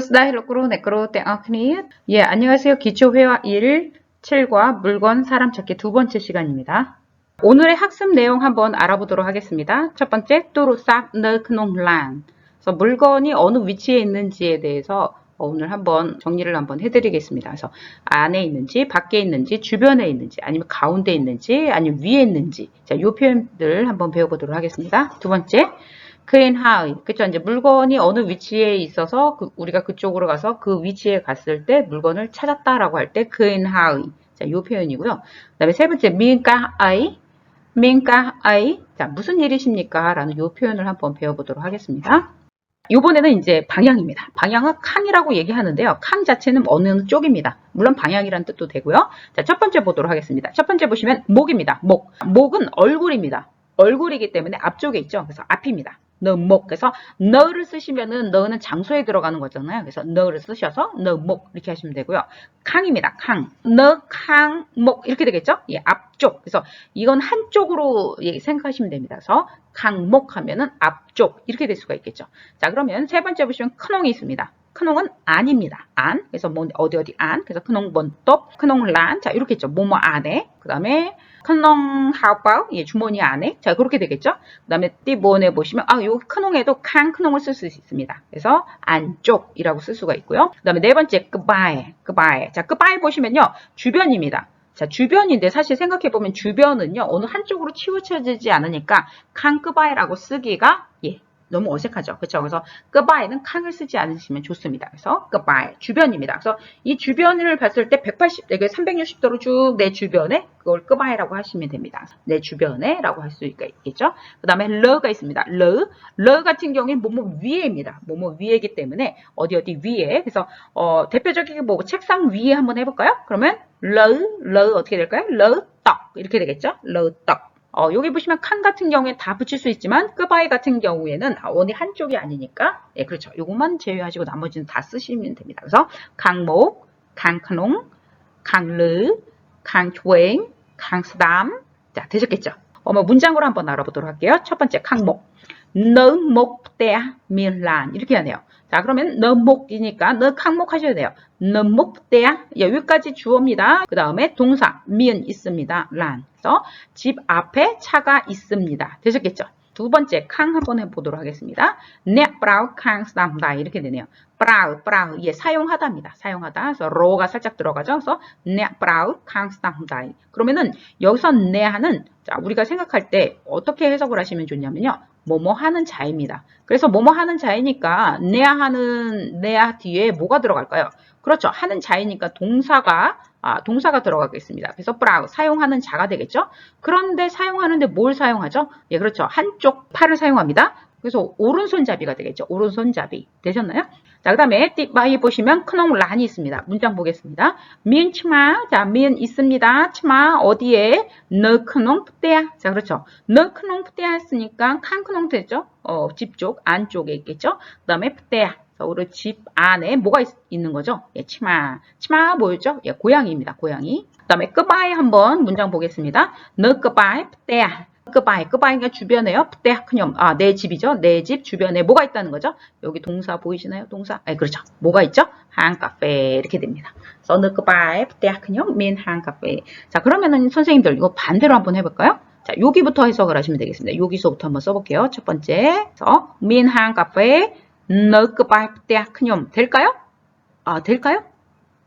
스다힐로크로 네크로 땡아크니 예 안녕하세요 기초회화 1 7과 물건 사람 찾기 두 번째 시간입니다. 오늘의 학습 내용 한번 알아보도록 하겠습니다. 첫 번째 또르싹 너크농란 그래서 물건이 어느 위치에 있는지에 대해서 오늘 한번 정리를 한번 해드리겠습니다. 그래서 안에 있는지 밖에 있는지 주변에 있는지 아니면 가운데 있는지 아니면 위에 있는지 자, 이 표현들 한번 배워보도록 하겠습니다. 두 번째 크린하의 그쵸 이제 물건이 어느 위치에 있어서 그- 우리가 그쪽으로 가서 그 위치에 갔을 때 물건을 찾았다라고 할때 크린하의 자, 요 표현이고요. 그다음에 세 번째 민가 아이 민가 아이 자 무슨 일이십니까? 라는 요 표현을 한번 배워보도록 하겠습니다. 이번에는 이제 방향입니다. 방향은 칸이라고 얘기하는데요. 칸 자체는 어느 쪽입니다. 물론 방향이란 뜻도 되고요. 자, 첫 번째 보도록 하겠습니다. 첫 번째 보시면 목입니다. 목. 목은 얼굴입니다. 얼굴이기 때문에 앞쪽에 있죠. 그래서 앞입니다. 너목. 그래서 너를 쓰시면은 너는 장소에 들어가는 거잖아요. 그래서 너를 쓰셔서 너목 이렇게 하시면 되고요. 캉입니다. 캉. 너, 캉, 목 이렇게 되겠죠? 예, 앞쪽. 그래서 이건 한쪽으로 예, 생각하시면 됩니다. 그래서 강목 하면은 앞쪽 이렇게 될 수가 있겠죠. 자, 그러면 세 번째 보시면 큰 홍이 있습니다. 큰홍은 안입니다. 안. 그래서 뭐 어디 어디 안. 그래서 큰홍 번톱, 큰홍 란. 자, 이렇게 있죠. 뭐뭐 안에. 그다음에 큰홍 하우바우. 예, 주머니 안에. 자, 그렇게 되겠죠. 그다음에 띠본에 보시면 아, 요 큰홍에도 칸 큰홍을 쓸 수 있습니다. 그래서 안쪽이라고 쓸 수가 있고요. 그다음에 네 번째 끝바에. 끝바에. 자, 끝바에 보시면요. 주변입니다. 자, 주변인데 사실 생각해보면 주변은요, 어느 한쪽으로 치우쳐지지 않으니까 칸끄바이라고 쓰기가, 예, 너무 어색하죠. 그쵸? 그래서 끄바이는 칸을 쓰지 않으시면 좋습니다. 그래서 끄바이, 주변입니다. 그래서 이 주변을 봤을 때 180, 이게 360도로 쭉 내 주변에 그걸 끄바이라고 하시면 됩니다. 내 주변에 라고 할 수 있겠죠? 그 다음에 러가 있습니다. 러, 러 같은 경우에 뭐뭐 위에입니다. 뭐뭐 위에이기 때문에 어디 어디 위에. 그래서 어, 대표적인 게뭐 책상 위에 한번 해볼까요? 그러면 러, 러 어떻게 될까요? 러, 떡 이렇게 되겠죠? 러, 떡. 어, 여기 보시면 칸 같은 경우에 다 붙일 수 있지만 끄바이 같은 경우에는 어디 한쪽이 아니니까 예, 그렇죠. 요것만 제외하시고 나머지는 다 쓰시면 됩니다. 그래서 강목, 강크농, 강르, 강초행, 강스담 자, 되셨겠죠? 어머 문장으로 한번 알아보도록 할게요. 첫 번째 강목 너목대 밀란 이렇게 하네요. 자 그러면 너목이니까 너 강목 하셔야 돼요. 너목대 여기까지 주어입니다. 그 다음에 동사 미은 있습니다. 란 그래서 집 앞에 차가 있습니다. 되셨겠죠? 두 번째 캉 한번 해보도록 하겠습니다. 네 브라우 캉 스담다 이렇게 되네요. 브라우 브라우 예 사용하다입니다. 사용하다 그래서 로가 살짝 들어가죠. 그래서 네 브라우 캉 스담다 그러면은 여기서 네 하는 자 우리가 생각할 때 어떻게 해석을 하시면 좋냐면요. 뭐뭐 하는 자입니다. 그래서 뭐뭐 하는 자이니까 내야 하는 내야 뒤에 뭐가 들어갈까요? 그렇죠. 하는 자이니까 동사가 아, 동사가 들어가겠습니다. 그래서 브라우 사용하는 자가 되겠죠. 그런데 사용하는데 뭘 사용하죠? 예, 그렇죠. 한쪽 팔을 사용합니다. 그래서 오른손잡이가 되겠죠. 오른손잡이 되셨나요? 자, 그 다음에 띠바이 보시면 큰홍 란이 있습니다. 문장 보겠습니다. 미은 치마, 자, 미은 있습니다. 치마 어디에? 너 큰홍 푸떼야. 자, 그렇죠. 너 큰홍 푸떼야 했으니까 칸 큰홍 되죠. 어, 집 쪽, 안쪽에 있겠죠. 그 다음에 푸떼야. 우리 집 안에 뭐가 있, 는 거죠? 예, 치마. 치마 뭐였죠? 예, 고양이입니다. 고양이. 그 다음에 끄바이 한번 문장 보겠습니다. 너 끄바이 푸떼야. 끄바이, 끄바이가 주변에요. 푸떼야 크념. 아, 내 집이죠. 내 집 주변에 뭐가 있다는 거죠? 여기 동사 보이시나요? 동사. 예, 그렇죠. 뭐가 있죠? 한 카페 이렇게 됩니다. 그래서 너 끄바이 푸떼야 크념 민한 카페. 자, 그러면은 선생님들 이거 반대로 한번 해볼까요? 자, 여기부터 해석을 하시면 되겠습니다. 여기서부터 한번 써볼게요. 첫 번째, 그래서 민한 카페 너그바이 때 큰놈 될까요? 아 될까요?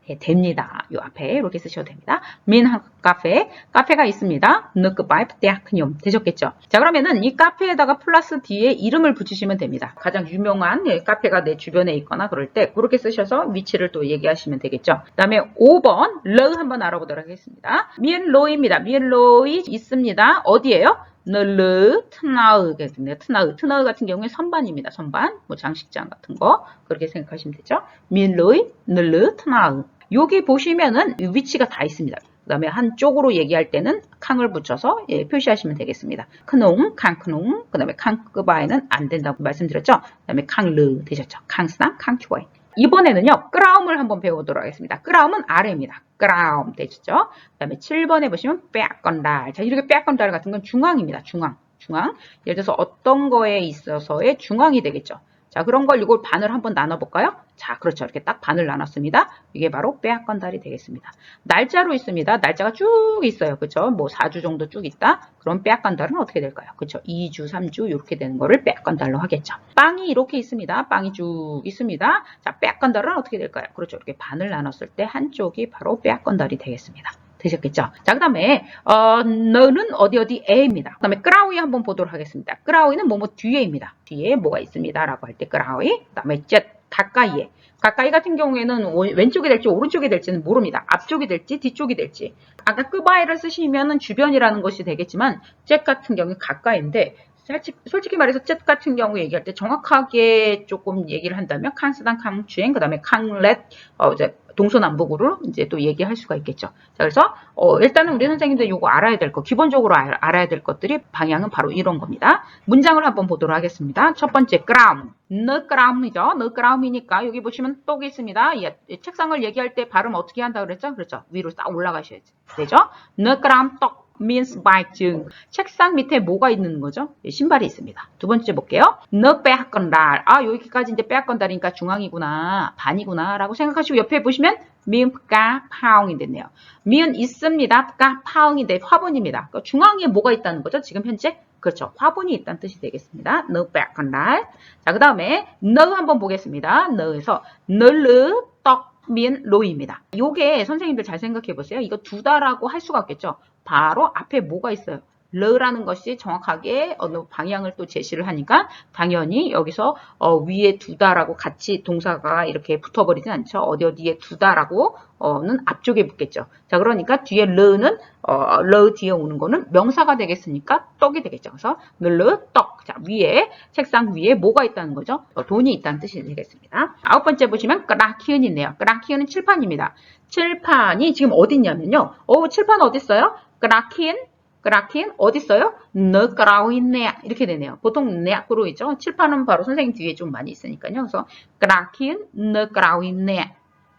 네, 됩니다. 요 앞에 이렇게 쓰셔도 됩니다. 민한 카페 카페가 있습니다. 너그바이 때 큰놈 되셨겠죠? 자 그러면은 이 카페에다가 플러스 뒤에 이름을 붙이시면 됩니다. 가장 유명한 예, 카페가 내 주변에 있거나 그럴 때 그렇게 쓰셔서 위치를 또 얘기하시면 되겠죠. 그 다음에 5번 러 한번 알아보도록 하겠습니다. 미엔로입니다. 미엔로이 있습니다. 어디에요? 너르 트나우겠습니다. 트나우 트나우 같은 경우에 선반입니다. 선반 뭐 장식장 같은 거 그렇게 생각하시면 되죠. 밀로이 너르 트나우 여기 보시면은 위치가 다 있습니다. 그 다음에 한쪽으로 얘기할 때는 캉을 붙여서 예, 표시하시면 되겠습니다. 크농, 캉크농, 그 다음에 캉크바에는 안 된다고 말씀드렸죠. 그 다음에 캉르 되셨죠. 캉스나, 캉큐어이. 이번에는요, 끄라움을 한번 배워보도록 하겠습니다. 끄라움은 아래입니다. 끄라움 되시죠? 그 다음에 7번에 보시면 빼건달. 자, 이렇게 빼건달 같은 건 중앙입니다. 중앙. 중앙. 예를 들어서 어떤 거에 있어서의 중앙이 되겠죠. 자, 자, 그런 걸 이걸 반을 한번 나눠볼까요? 자, 그렇죠. 이렇게 딱 반을 나눴습니다. 이게 바로 빼앗 건달이 되겠습니다. 날짜로 있습니다. 날짜가 쭉 있어요. 그렇죠? 뭐 4주 정도 쭉 있다. 그럼 빼앗 건달은 어떻게 될까요? 그렇죠? 2주, 3주 이렇게 되는 거를 빼앗 건달로 하겠죠. 빵이 이렇게 있습니다. 빵이 쭉 있습니다. 자, 빼앗 건달은 어떻게 될까요? 그렇죠. 이렇게 반을 나눴을 때 한쪽이 바로 빼앗 건달이 되겠습니다. 되셨겠죠? 자, 그 다음에, 어, 너는 어디 어디 에입니다. 그 다음에 끄라우이 한번 보도록 하겠습니다. 끄라우이는 뭐뭐 뒤에입니다. 뒤에 뭐가 있습니다. 라고 할 때 끄라우이. 그 다음에 jet, 가까이에. 가까이 같은 경우에는 오- 왼쪽이 될지 오른쪽이 될지는 모릅니다. 앞쪽이 될지 뒤쪽이 될지. 아까 끄바이를 쓰시면은 주변이라는 것이 되겠지만, jet 같은 경우는 가까이인데, 솔직- 솔직히 말해서 jet 같은 경우 얘기할 때 정확하게 조금 얘기를 한다면 칸스당 캉추행 그 다음에 캉렛 어 이제 동서남북으로 이제 또 얘기할 수가 있겠죠. 자, 그래서 어 일단은 우리 선생님들 요거 알아야 될 거, 기본적으로 알, 알아야 될 것들이 방향은 바로 이런 겁니다. 문장을 한번 보도록 하겠습니다. 첫 번째 그라움이죠. 너 그라움이니까 여기 보시면 똑이 있습니다. 예, 책상을 얘기할 때 발음 어떻게 한다 그랬죠? 그렇죠. 위로 딱 올라가셔야 되죠. 너 그라움 떡 means bike증. 책상 밑에 뭐가 있는 거죠? 예, 신발이 있습니다. 두 번째 볼게요. 너 빼앗건달. 아, 여기까지 이제 빼앗건달이니까 중앙이구나, 반이구나, 라고 생각하시고 옆에 보시면 미음가 파웅이 됐네요. 미은 있습니다. 가 파웅인데 화분입니다. 그러니까 중앙에 뭐가 있다는 거죠? 지금 현재? 그렇죠. 화분이 있다는 뜻이 되겠습니다. 너 빼앗건달. 자, 그 다음에 너 한번 보겠습니다. 너에서 너르 떡 미은 로이입니다. 요게 선생님들 잘 생각해 보세요. 이거 두다라고 할 수가 없겠죠. 바로 앞에 뭐가 있어요? 러라는 것이 정확하게 어느 방향을 또 제시를 하니까 당연히 여기서 어, 위에 두다라고 같이 동사가 이렇게 붙어버리진 않죠. 어디 어디에 두다라고 어는 앞쪽에 붙겠죠. 자 그러니까 뒤에 러는 어, 러 뒤에 오는 거는 명사가 되겠으니까 떡이 되겠죠. 그래서 르 떡. 자 위에 책상 위에 뭐가 있다는 거죠? 어, 돈이 있다는 뜻이 되겠습니다. 아홉 번째 보시면 끄라키은이 있네요. 끄라키은은 칠판입니다. 칠판이 지금 어디 있냐면요. 어 칠판 어디 있어요? 끄라키은 그라킨 어디 있어요? 너 그라우 있네 이렇게 되네요. 보통 네으로 있죠. 칠판은 바로 선생님 뒤에 좀 많이 있으니까요. 그래서 그라킨 너 그라우 있네.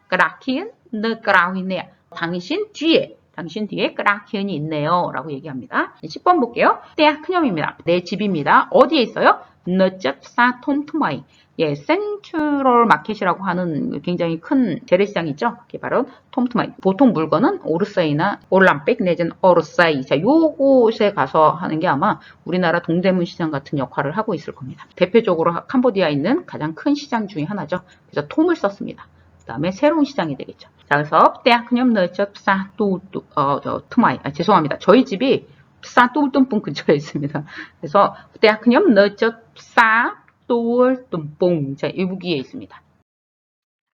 그라킨 너 그라우 있네. 당신 뒤에 당신 뒤에 그라키언이 있네요. 라고 얘기합니다. 10번 볼게요. 대학 큰형입니다. 내 집입니다. 어디에 있어요? 너chấp 톰투마이. 예, 센트럴 마켓이라고 하는 굉장히 큰 재래시장이 있죠. 그게 바로 톰투마이. 보통 물건은 오르사이나 올람백 내지는 어르사이. 자, 요곳에 가서 하는 게 아마 우리나라 동대문 시장 같은 역할을 하고 있을 겁니다. 대표적으로 캄보디아에 있는 가장 큰 시장 중에 하나죠. 그래서 톰을 썼습니다. 그 다음에 새로운 시장이 되겠죠. 자, 그래서 대학 그냥 너chấp 사또또 어, 저 투마이. 아, 죄송합니다. 저희 집이 사또울뚱뿡 근처에 있습니다. 그래서 대학 그냥 너접 사또울뚱뿡 자, 여기에 있습니다.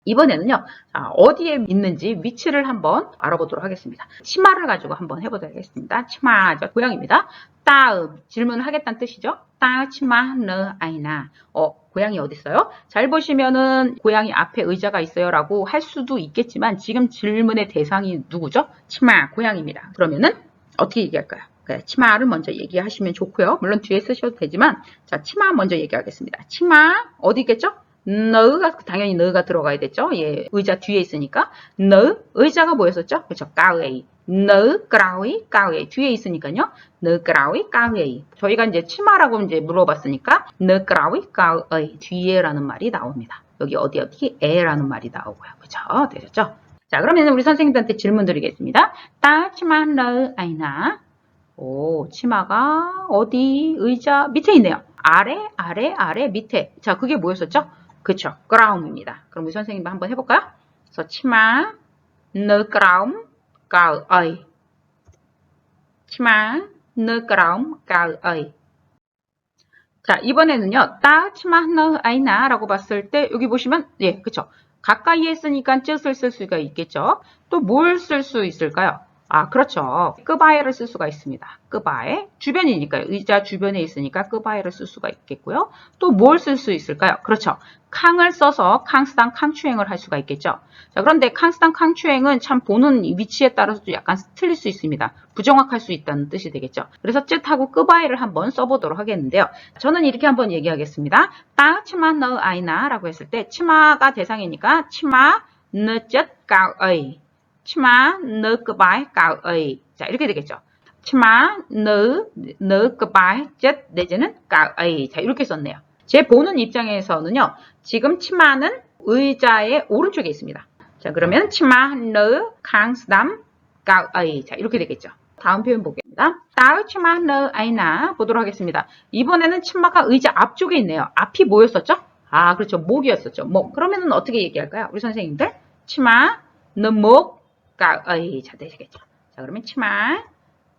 이번에는요, 자, 어디에 있는지 위치를 한번 알아보도록 하겠습니다. 치마를 가지고 한번 해보도록 하겠습니다. 치마, 저 고양입니다. 따음, 질문을 하겠다는 뜻이죠. 따, 치마, 너, 아이나. 어, 고양이 어디 있어요? 잘 보시면은 고양이 앞에 의자가 있어요 라고 할 수도 있겠지만 지금 질문의 대상이 누구죠? 치마, 고양이입니다. 그러면은 어떻게 얘기할까요? 네, 치마를 먼저 얘기하시면 좋고요. 물론 뒤에 쓰셔도 되지만 자, 치마 먼저 얘기하겠습니다. 치마 어디 있겠죠? 너가 당연히 너가 들어가야 됐죠. 예, 의자 뒤에 있으니까 너 의자가 뭐였었죠? 그렇죠. 까웨이. 너 까웨이 까웨이 뒤에 있으니까요. 너 까웨이 까웨이. 저희가 이제 치마라고 이제 물어봤으니까 너 까웨이 까웨이 뒤에라는 말이 나옵니다. 여기 어디 어디 에라는 말이 나오고요. 그렇죠? 되셨죠? 자, 그러면 우리 선생님들한테 질문 드리겠습니다. 따 치마 너 아이나. 오, 치마가 어디 의자 밑에 있네요. 아래, 아래, 아래, 밑에. 자, 그게 뭐였었죠? 그쵸. 그라움입니다. 그럼 우리 선생님 한번 해볼까요? 그래서 치마, 너 그라움, 어이. 치마, 너 그라움, 어이. 자, 이번에는요, 따, 치마, 너, 아이나 라고 봤을 때, 여기 보시면, 예, 그쵸. 가까이에 쓰니까 쯧을 쓸 수가 있겠죠. 또 뭘 쓸 수 있을까요? 아, 그렇죠. 끄바에를 쓸 수가 있습니다. 끄바에. 주변이니까요. 의자 주변에 있으니까 끄바에를 쓸 수가 있겠고요. 또 뭘 쓸 수 있을까요? 그렇죠. 캉을 써서 캉스당 캉추행을 할 수가 있겠죠. 자, 그런데 캉스당 캉추행은 참 보는 위치에 따라서도 약간 틀릴 수 있습니다. 부정확할 수 있다는 뜻이 되겠죠. 그래서 쯧하고 끄바에를 한번 써보도록 하겠는데요. 저는 이렇게 한번 얘기하겠습니다. 따 치마 너 아이나 라고 했을 때 치마가 대상이니까 치마 너쯧 까의 치마 너 끄바이 까의 자 이렇게 되겠죠. 치마 너, 너 끄바이 쯧 내지는 까의 자 이렇게 썼네요. 제 보는 입장에서는요. 지금 치마는 의자의 오른쪽에 있습니다. 자, 그러면 치마 너 강스담 까의 자, 이렇게 되겠죠. 다음 표현 보겠습니다. 따의 치마 너 아이나 보도록 하겠습니다. 이번에는 치마가 의자 앞쪽에 있네요. 앞이 뭐였었죠? 아, 그렇죠. 목이었었죠. 목. 그러면은 어떻게 얘기할까요? 우리 선생님들 치마 너목 까의 자, 되시겠죠. 자, 그러면 치마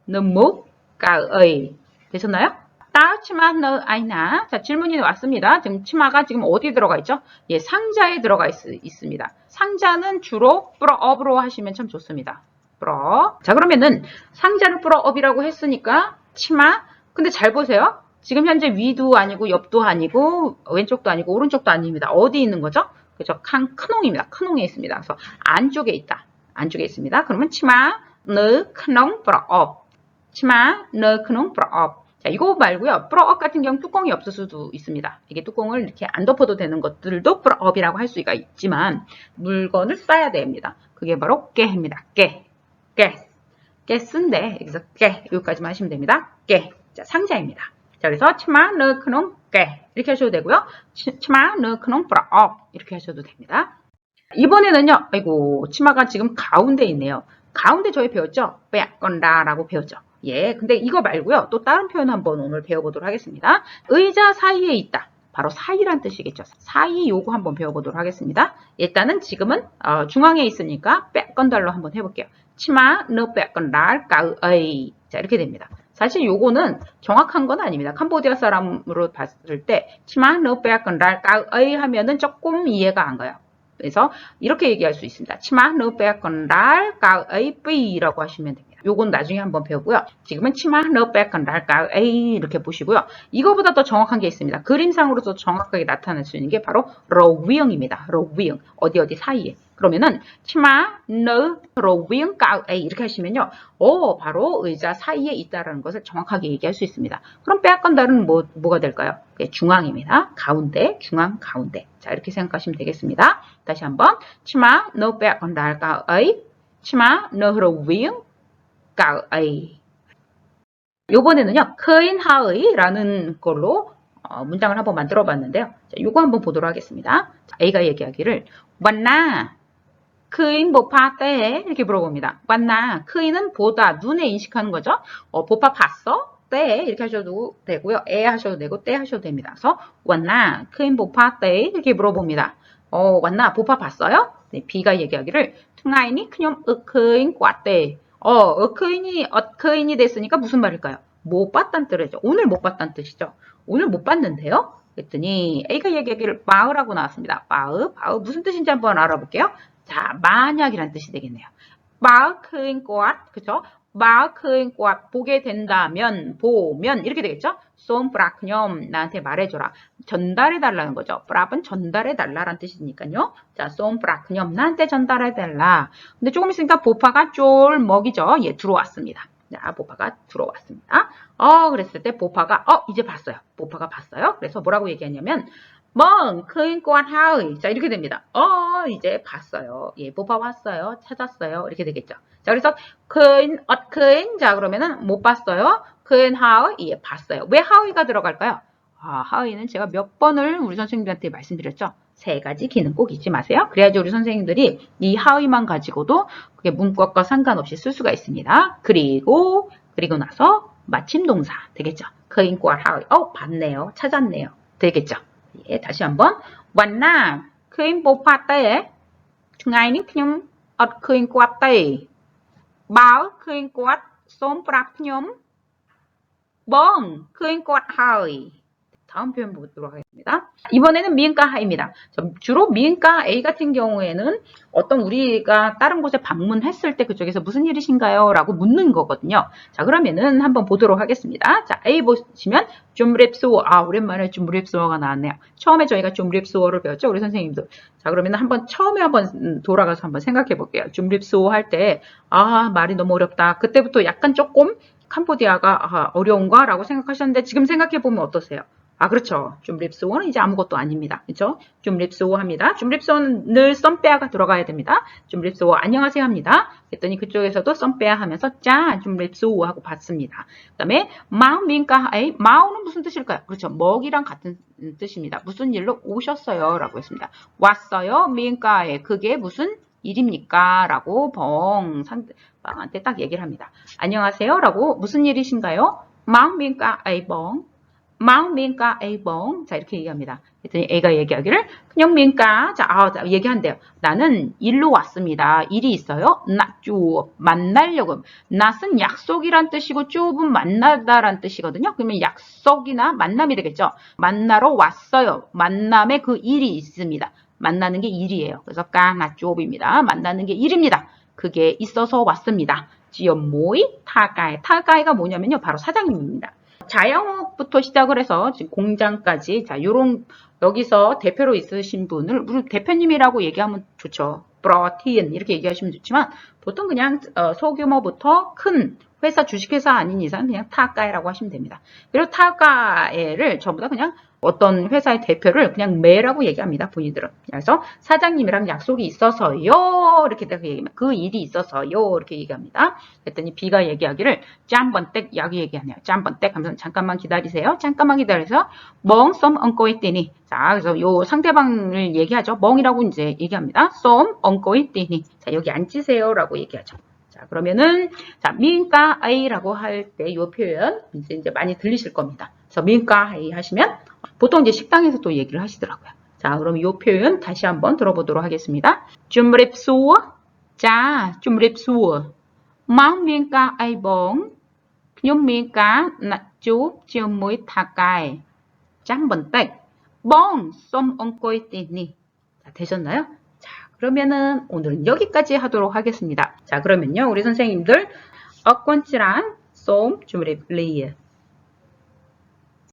너목 까의 되셨나요? 따 치마 너 아이나 자 질문이 왔습니다. 지금 치마가 지금 어디 들어가 있죠? 예 상자에 들어가 있, 습니다 상자는 주로 뿌러 업으로 하시면 참 좋습니다. 뿌러 자 그러면은 상자를 뿌러 업이라고 했으니까 치마 근데 잘 보세요. 지금 현재 위도 아니고 옆도 아니고 왼쪽도 아니고 오른쪽도 아닙니다. 어디 있는 거죠? 그죠? 칸 큰홍입니다. 큰홍에 있습니다. 그래서 안쪽에 있다. 안쪽에 있습니다. 그러면 치마 너 큰홍 뿌러업 치마 너 큰홍 뿌러업 자, 이거 말고요. 뿌러업 같은 경우 뚜껑이 없을 수도 있습니다. 이게 뚜껑을 이렇게 안 덮어도 되는 것들도 뿌러업이라고 할 수가 있지만 물건을 싸야 됩니다. 그게 바로 깨입니다. 깨. 깨. 깨쓴데 여기서 깨 여기까지만 하시면 됩니다. 깨. 자, 상자입니다. 자, 그래서 치마 너크농 깨 이렇게 하셔도 되고요. 치, 치마 너크농 뿌러업 이렇게 하셔도 됩니다. 이번에는요. 아이고 치마가 지금 가운데 있네요. 가운데 저희 배웠죠? 빼건다 라고 배웠죠. 예, 근데 이거 말고요. 또 다른 표현 한번 오늘 배워보도록 하겠습니다. 의자 사이에 있다. 바로 사이란 뜻이겠죠. 사이 요거 한번 배워보도록 하겠습니다. 일단은 지금은 어, 중앙에 있으니까 빼건달로 한번 해볼게요. 치마 너 빼건달 까의 자 이렇게 됩니다. 사실 요거는 정확한 건 아닙니다. 캄보디아 사람으로 봤을 때 치마 너 빼건달 까의 하면은 조금 이해가 안 가요. 그래서 이렇게 얘기할 수 있습니다. 치마 너 빼건달 까의 삐라고 하시면 됩니다. 요건 나중에 한번 배우고요. 지금은 치마 너 빼건달 까의 이렇게 보시고요. 이거보다 더 정확한 게 있습니다. 그림상으로서 정확하게 나타낼 수 있는 게 바로 로위형입니다. 로위형 어디 어디 사이에. 그러면은 치마 너 로위형 까의 이렇게 하시면요. 어 바로 의자 사이에 있다라는 것을 정확하게 얘기할 수 있습니다. 그럼 빼건달은 뭐 뭐가 될까요? 중앙입니다. 가운데, 중앙, 가운데. 자 이렇게 생각하시면 되겠습니다. 다시 한번 치마 너 빼건달 까의 치마 너 로위형 까의 요번에는요, 크인 하의라는 걸로 어, 문장을 한번 만들어 봤는데요. 자, 요거 한번 보도록 하겠습니다. 자, A가 얘기하기를 왔나 크인 보파 때 이렇게 물어봅니다. 왔나 크인은 보다 눈에 인식하는 거죠. 어, 보파 봤어? 때 이렇게 하셔도 되고요. 에 하셔도 되고 때 하셔도 됩니다. 그래서 왔나 크인 보파 때 이렇게 물어봅니다. 어, 왔나 보파 봤어요? 네, B가 얘기하기를 퉁아이니 그냥 으크인 꽈때 어, 어크인이, 어크인이 됐으니까 무슨 말일까요? 못 봤단 뜻이죠. 오늘 못 봤단 뜻이죠. 오늘 못 봤는데요? 그랬더니 A가 얘기하기를 마으라고 나왔습니다. 마으, 마으 무슨 뜻인지 한번 알아볼게요. 자, 만약이란 뜻이 되겠네요. 마으크인 꼬앗, 그쵸? 마크인 꼬앗 보게 된다면, 보면 이렇게 되겠죠? 쏨 브라크념 나한테 말해줘라. 전달해 달라는 거죠. 브랍은 전달해 달라라는 뜻이니까요. 자, 쏨 브라크념 나한테 전달해 달라. 근데 조금 있으니까 보파가 쫄 먹이죠. 예, 들어왔습니다. 자, 보파가 들어왔습니다. 어, 그랬을 때 보파가 어, 이제 봤어요. 보파가 봤어요. 그래서 뭐라고 얘기하냐면 멍, 꼬한 하의. 자, 이렇게 됩니다. 어, 이제 봤어요. 예, 보파 왔어요. 찾았어요. 이렇게 되겠죠. 자, 그래서 크인, 엇 크인. 자, 그러면은 못 봤어요. 크인 하의. 예, 봤어요. 왜 하의가 들어갈까요? 아, 하의는 제가 몇 번을 우리 선생님들한테 말씀드렸죠. 세 가지 기능 꼭 잊지 마세요. 그래야지 우리 선생님들이 이 하의만 가지고도 그게 문법과 상관없이 쓸 수가 있습니다. 그리고, 그리고 나서 마침 동사 되겠죠. 꼬한 하의. 어, 봤네요. 찾았네요. 되겠죠. 예, 다시 한번 왔 나? 그인 보파떼 중간에 그냥 엇 그인 꼬아떼 마을 그인 꼬아 솜 브랍 뇽 멍 그인 꼬아하이 다음 표현 보도록 하겠습니다. 이번에는 미인가하입니다. 주로 미인가 A 같은 경우에는 어떤 우리가 다른 곳에 방문했을 때 그쪽에서 무슨 일이신가요? 라고 묻는 거거든요. 자, 그러면은 한번 보도록 하겠습니다. 자, A 보시면 줌랩수어. 아, 오랜만에 줌랩수어가 나왔네요. 처음에 저희가 줌랩수어를 배웠죠? 우리 선생님도. 자, 그러면 한번 처음에 한번 돌아가서 한번 생각해 볼게요. 줌랩수어 할 때, 아, 말이 너무 어렵다. 그때부터 약간 조금 캄보디아가 아, 어려운가? 라고 생각하셨는데 지금 생각해 보면 어떠세요? 아, 그렇죠. 줌립스오는 이제 아무것도 아닙니다. 그렇죠? 줌립스오 합니다. 줌립스오는 늘 썸빼아가 들어가야 됩니다. 줌립스오 안녕하세요 합니다. 그랬더니 그쪽에서도 썸빼아 하면서 짜 줌립스오 하고 받습니다. 그 다음에 마우민가하이 마우는 무슨 뜻일까요? 그렇죠. 먹이랑 같은 뜻입니다. 무슨 일로 오셨어요? 라고 했습니다. 왔어요. 민가에 그게 무슨 일입니까? 라고 벙 상대방한테 딱 얘기를 합니다. 안녕하세요. 라고 무슨 일이신가요? 마우민가에 벙 마음민가 A봉 자 이렇게 얘기합니다. 그랬더니 A가 얘기하기를 그냥 민가 자, 아, 자, 얘기한대요. 나는 일로 왔습니다. 일이 있어요. 나쭈 만나려고 낫은 약속이란 뜻이고 쭈은 만나다란 뜻이거든요. 그러면 약속이나 만남이 되겠죠. 만나러 왔어요. 만남에 그 일이 있습니다. 만나는 게 일이에요. 그래서 까나쭈입니다. 만나는 게 일입니다. 그게 있어서 왔습니다. 지연 모이 타가이 타가이가 뭐냐면요. 바로 사장님입니다. 자영업부터 시작을 해서 지금 공장까지 자 요런 여기서 대표로 있으신 분을 우리 대표님이라고 얘기하면 좋죠. 브라티엔 이렇게 얘기하시면 좋지만 보통 그냥 어, 소규모부터 큰 회사 주식회사 아닌 이상 그냥 타가에라고 하시면 됩니다. 그리고 타가에를 전부 다 그냥 어떤 회사의 대표를 그냥 매라고 얘기합니다. 본인들은. 그래서 사장님이랑 약속이 있어서요. 이렇게 딱 얘기하면 그 일이 있어서요. 이렇게 얘기합니다. 그랬더니 B가 얘기하기를 짬번댁 약이 얘기하네요. 짬번댁 하면서 잠깐만 기다리세요. 잠깐만 기다려서 멍썸 엉고 있더니 자 그래서 요 상대방을 얘기하죠. 멍이라고 이제 얘기합니다. 썸 엉고 있더니 자 여기 앉으세요라고 얘기하죠. 자 그러면은 자 민가 아이라고 할때요 표현 이제 이제 많이 들리실 겁니다. 그래서 민가 아이 하시면 보통 이제 식당에서 또 얘기를 하시더라고요. 자, 그럼 이 표현 다시 한번 들어보도록 하겠습니다. 줌립수어, 자, miên ca ai bốn, nhóm miên cá cài. 짬 번뜩, 뻥, 쏨 엉꼬이 띠니. 자, 되셨나요? 자, 그러면은 오늘은 여기까지 하도록 하겠습니다. 자, 그러면요, 우리 선생님들, 어권치랑 쏨 리에.